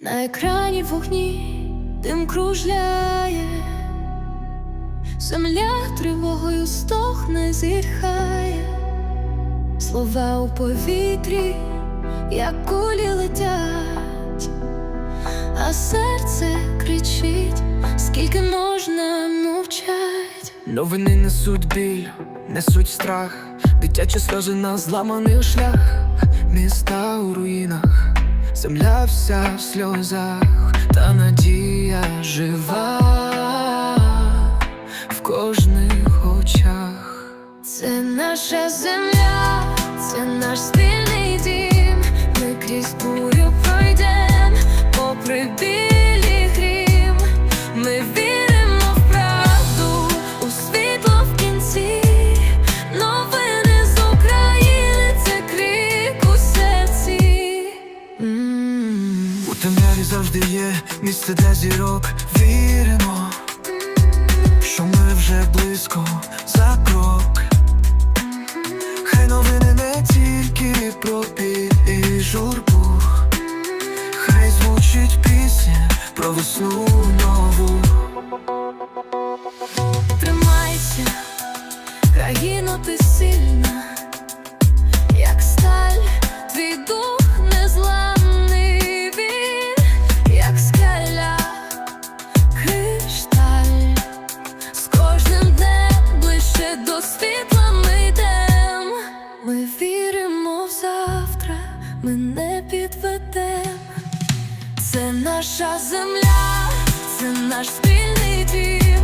На екрані вогні дим кружляє, земля тривогою стохне, зітхає, слова у повітрі, як кулі летять, а серце кричить, скільки можна мовчать. Новини несуть біль, несуть страх, дитячі сльози на зламаних шлях, міста у руїнах, земля вся в сльозах, та надія жива в кожних очах. Це наша земля, це наш спільний темряві завжди є місце, де зірок віримо, що ми вже близько за крок. Хай новини не тільки про біль і журбу, хай звучить пісня про весну нову. Це наша земля, це наш спільний дім.